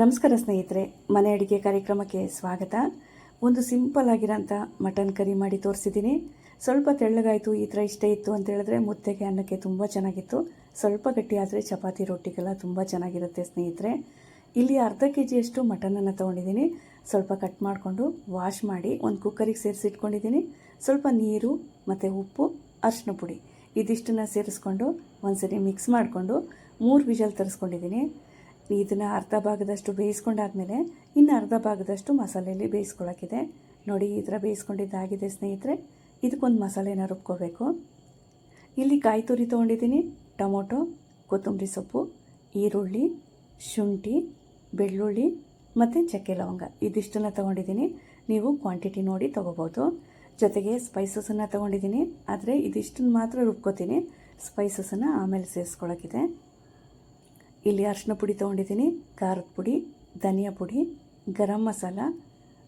ನಮಸ್ಕಾರ ಸ್ನೇಹಿತರೆ, ಮನೆ ಅಡುಗೆ ಕಾರ್ಯಕ್ರಮಕ್ಕೆ ಸ್ವಾಗತ. ಒಂದು ಸಿಂಪಲ್ ಆಗಿರೋಂಥ ಮಟನ್ ಕರಿ ಮಾಡಿ ತೋರಿಸಿದ್ದೀನಿ. ಸ್ವಲ್ಪ ತೆಳ್ಳಗಾಯಿತು, ಈ ಥರ ಇಷ್ಟ ಇತ್ತು ಅಂತ ಹೇಳಿದ್ರೆ ಮುದ್ದೆಗೆ ಅನ್ನಕ್ಕೆ ತುಂಬ ಚೆನ್ನಾಗಿತ್ತು. ಸ್ವಲ್ಪ ಗಟ್ಟಿ ಚಪಾತಿ ರೊಟ್ಟಿಗೆಲ್ಲ ತುಂಬ ಚೆನ್ನಾಗಿರುತ್ತೆ ಸ್ನೇಹಿತರೆ. ಇಲ್ಲಿ ಅರ್ಧ ಕೆ ಜಿಯಷ್ಟು ಮಟನನ್ನು ತೊಗೊಂಡಿದ್ದೀನಿ. ಸ್ವಲ್ಪ ಕಟ್ ಮಾಡಿಕೊಂಡು ವಾಶ್ ಮಾಡಿ ಒಂದು ಕುಕ್ಕರಿಗೆ ಸೇರಿಸಿಟ್ಕೊಂಡಿದ್ದೀನಿ. ಸ್ವಲ್ಪ ನೀರು ಮತ್ತು ಉಪ್ಪು, ಅರಿಶಿನ ಪುಡಿ ಇದಿಷ್ಟನ್ನು ಸೇರಿಸ್ಕೊಂಡು ಒಂದ್ಸರಿ ಮಿಕ್ಸ್ ಮಾಡಿಕೊಂಡು ಮೂರು ವಿಜಲ್ ತರಿಸ್ಕೊಂಡಿದ್ದೀನಿ. ಇದನ್ನು ಅರ್ಧ ಭಾಗದಷ್ಟು ಬೇಯಿಸ್ಕೊಂಡಾದ್ಮೇಲೆ ಇನ್ನು ಅರ್ಧ ಭಾಗದಷ್ಟು ಮಸಾಲೆಯಲ್ಲಿ ಬೇಯಿಸ್ಕೊಳ್ಳೋಕ್ಕಿದೆ ನೋಡಿ, ಈ ಥರ ಬೇಯಿಸ್ಕೊಂಡಿದ್ದಾಗಿದೆ ಸ್ನೇಹಿತರೆ. ಇದಕ್ಕೊಂದು ಮಸಾಲೆನ ರುಬ್ಕೋಬೇಕು. ಇಲ್ಲಿ ಕಾಯಿ ತುರಿ ತೊಗೊಂಡಿದ್ದೀನಿ. ಟೊಮೊಟೊ, ಕೊತ್ತಂಬರಿ ಸೊಪ್ಪು, ಈರುಳ್ಳಿ, ಶುಂಠಿ, ಬೆಳ್ಳುಳ್ಳಿ ಮತ್ತು ಚಕ್ಕೆ ಲವಂಗ. ಇದಿಷ್ಟನ್ನು ತೊಗೊಂಡಿದ್ದೀನಿ. ನೀವು ಕ್ವಾಂಟಿಟಿ ನೋಡಿ ತೊಗೋಬೋದು. ಜೊತೆಗೆ ಸ್ಪೈಸಸನ್ನು ತೊಗೊಂಡಿದ್ದೀನಿ. ಆದರೆ ಇದಿಷ್ಟನ್ನು ಮಾತ್ರ ರುಬ್ಕೋತೀನಿ. ಸ್ಪೈಸಸನ್ನು ಆಮೇಲೆ ಸೇರಿಸ್ಕೊಳ್ಳೋಕ್ಕಿದೆ ಇಲ್ಲಿ ಅರಿಶಿನ ಪುಡಿ ತೊಗೊಂಡಿದ್ದೀನಿ, ಖಾರದ ಪುಡಿ, ಧನಿಯಾ ಪುಡಿ, ಗರಂ ಮಸಾಲ,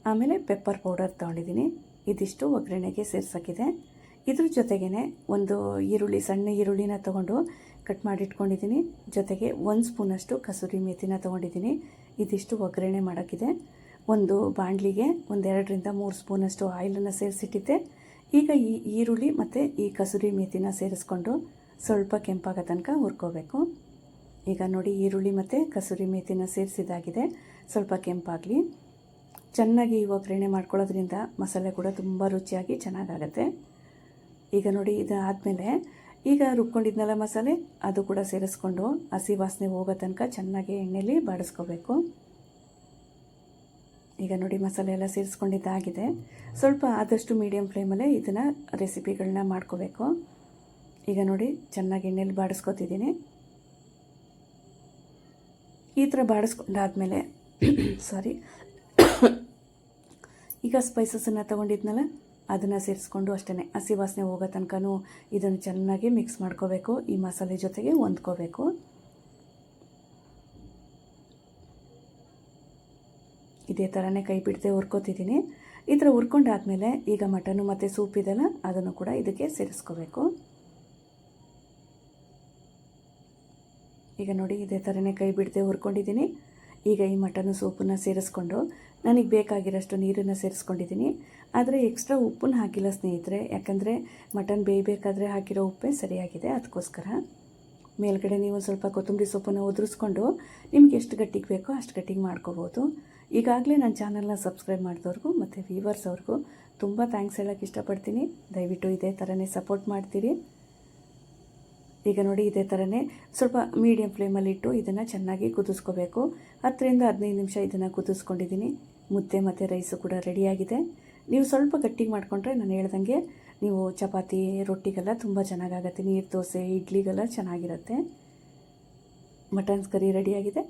ಆಮೇಲೆ ಪೆಪ್ಪರ್ ಪೌಡರ್ ತೊಗೊಂಡಿದ್ದೀನಿ. ಇದಿಷ್ಟು ಒಗ್ಗರಣೆಗೆ ಸೇರ್ಸೋಕ್ಕಿದೆ. ಇದ್ರ ಜೊತೆಗೇ ಒಂದು ಈರುಳ್ಳಿ, ಸಣ್ಣ ಈರುಳ್ಳಿನ ತೊಗೊಂಡು ಕಟ್ ಮಾಡಿಟ್ಕೊಂಡಿದ್ದೀನಿ. ಜೊತೆಗೆ ಒಂದು ಸ್ಪೂನಷ್ಟು ಕಸೂರಿ ಮೇಥಿನ ತೊಗೊಂಡಿದ್ದೀನಿ. ಇದಿಷ್ಟು ಒಗ್ಗರಣೆ ಮಾಡೋಕ್ಕಿದೆ. ಒಂದು ಬಾಣಲಿಗೆ ಒಂದೆರಡರಿಂದ ಮೂರು ಸ್ಪೂನಷ್ಟು ಆಯಿಲನ್ನು ಸೇರಿಸಿಟ್ಟಿದ್ದೆ. ಈಗ ಈ ಈರುಳ್ಳಿ ಮತ್ತು ಈ ಕಸೂರಿ ಮೇಥಿನ ಸೇರಿಸ್ಕೊಂಡು ಸ್ವಲ್ಪ ಕೆಂಪಾಗೋ ತನಕ ಹುರ್ಕೋಬೇಕು. ಈಗ ನೋಡಿ ಈರುಳ್ಳಿ ಮತ್ತು ಕಸೂರಿ ಮೇಥಿನ ಸೇರಿಸಿದಾಗಿದೆ. ಸ್ವಲ್ಪ ಕೆಂಪಾಗಲಿ. ಚೆನ್ನಾಗಿ ಒಗ್ಗರಣೆ ಮಾಡ್ಕೊಳ್ಳೋದ್ರಿಂದ ಮಸಾಲೆ ಕೂಡ ತುಂಬ ರುಚಿಯಾಗಿ ಚೆನ್ನಾಗಾಗತ್ತೆ. ಈಗ ನೋಡಿ ಇದು ಆದಮೇಲೆ ಈಗ ರುಬ್ಕೊಂಡಿದ್ನಲ್ಲ ಮಸಾಲೆ, ಅದು ಕೂಡ ಸೇರಿಸ್ಕೊಂಡು ಹಸಿ ವಾಸನೆ ಹೋಗೋ ತನಕ ಚೆನ್ನಾಗಿ ಎಣ್ಣೆಯಲ್ಲಿ ಬಾಡಿಸ್ಕೋಬೇಕು. ಈಗ ನೋಡಿ ಮಸಾಲೆ ಎಲ್ಲ ಸೇರಿಸ್ಕೊಂಡಿದ್ದಾಗಿದೆ. ಸ್ವಲ್ಪ ಆದಷ್ಟು ಮೀಡಿಯಮ್ ಫ್ಲೇಮಲ್ಲೇ ಇದನ್ನು ರೆಸಿಪಿಗಳನ್ನ ಮಾಡ್ಕೋಬೇಕು. ಈಗ ನೋಡಿ ಚೆನ್ನಾಗಿ ಎಣ್ಣೆಯಲ್ಲಿ ಬಾಡಿಸ್ಕೊತಿದ್ದೀನಿ. ಈ ಥರ ಬಾಡಿಸ್ಕೊಂಡಾದ್ಮೇಲೆ ಸಾರಿ ಈಗ ಸ್ಪೈಸಸನ್ನು ತೊಗೊಂಡಿದ್ನಲ್ಲ, ಅದನ್ನು ಸೇರಿಸ್ಕೊಂಡು ಅಷ್ಟೇ ಹಸಿ ವಾಸನೆ ಹೋಗೋ ತನಕನೂ ಇದನ್ನು ಚೆನ್ನಾಗಿ ಮಿಕ್ಸ್ ಮಾಡ್ಕೋಬೇಕು, ಈ ಮಸಾಲೆ ಜೊತೆಗೆ ಹೊಂದ್ಕೋಬೇಕು. ಇದೇ ಥರನೇ ಕೈ ಬಿಡದೆ ಹುರ್ಕೋತಿದ್ದೀನಿ. ಈ ಥರ ಹುರ್ಕೊಂಡಾದ್ಮೇಲೆ ಈಗ ಮಟನು ಮತ್ತು ಸೂಪ್ ಇದೆಲ್ಲ ಅದನ್ನು ಕೂಡ ಇದಕ್ಕೆ ಸೇರಿಸ್ಕೋಬೇಕು. ಈಗ ನೋಡಿ, ಇದೇ ಥರನೇ ಕೈ ಬಿಡದೆ ಹುರ್ಕೊಂಡಿದ್ದೀನಿ. ಈಗ ಈ ಮಟನ್ ಸೋಪನ್ನು ಸೇರಿಸ್ಕೊಂಡು, ನನಗೆ ಬೇಕಾಗಿರೋಷ್ಟು ನೀರನ್ನು ಸೇರಿಸ್ಕೊಂಡಿದ್ದೀನಿ. ಆದರೆ ಎಕ್ಸ್ಟ್ರಾ ಉಪ್ಪನ್ನು ಹಾಕಿಲ್ಲ ಸ್ನೇಹಿತರೆ. ಯಾಕಂದರೆ ಮಟನ್ ಬೇಯಬೇಕಾದ್ರೆ ಹಾಕಿರೋ ಉಪ್ಪೇ ಸರಿಯಾಗಿದೆ. ಅದಕ್ಕೋಸ್ಕರ ಮೇಲ್ಗಡೆ ನೀವು ಸ್ವಲ್ಪ ಕೊತ್ತಂಬರಿ ಸೊಪ್ಪನ್ನು ಉದುರಿಸ್ಕೊಂಡು ನಿಮ್ಗೆ ಎಷ್ಟು ಗಟ್ಟಿಗೆ ಬೇಕೋ ಅಷ್ಟು ಗಟ್ಟಿಗೆ ಮಾಡ್ಕೋಬೋದು. ಈಗಾಗಲೇ ನನ್ನ ಚಾನಲ್ನ ಸಬ್ಸ್ಕ್ರೈಬ್ ಮಾಡಿದವ್ರಿಗೂ ಮತ್ತು ವ್ಯೂವರ್ಸ್ ಅವ್ರಿಗೂ ತುಂಬ ಥ್ಯಾಂಕ್ಸ್ ಹೇಳೋಕ್ಕೆ ಇಷ್ಟಪಡ್ತೀನಿ. ದಯವಿಟ್ಟು ಇದೇ ಥರನೇ ಸಪೋರ್ಟ್ ಮಾಡ್ತೀರಿ. ಈಗ ನೋಡಿ ಇದೇ ಥರನೇ ಸ್ವಲ್ಪ ಮೀಡಿಯಮ್ ಫ್ಲೇಮಲ್ಲಿಟ್ಟು ಇದನ್ನು ಚೆನ್ನಾಗಿ ಕುದಿಸ್ಕೋಬೇಕು. ಹತ್ತರಿಂದ ಹದಿನೈದು ನಿಮಿಷ ಇದನ್ನು ಕುದಿಸ್ಕೊಂಡಿದ್ದೀನಿ. ಮುದ್ದೆ ಮತ್ತು ರೈಸು ಕೂಡ ರೆಡಿಯಾಗಿದೆ ನೀವು ಸ್ವಲ್ಪ ಗಟ್ಟಿಗೆ ಮಾಡಿಕೊಂಡ್ರೆ ನಾನು ಹೇಳ್ದಂಗೆ ನೀವು ಚಪಾತಿ, ರೊಟ್ಟಿಗೆಲ್ಲ ತುಂಬ ಚೆನ್ನಾಗಾಗತ್ತೆ. ನೀರು, ದೋಸೆ, ಇಡ್ಲಿಗೆಲ್ಲ ಚೆನ್ನಾಗಿರುತ್ತೆ. ಮಟನ್ಸ್ ಕರಿ ರೆಡಿಯಾಗಿದೆ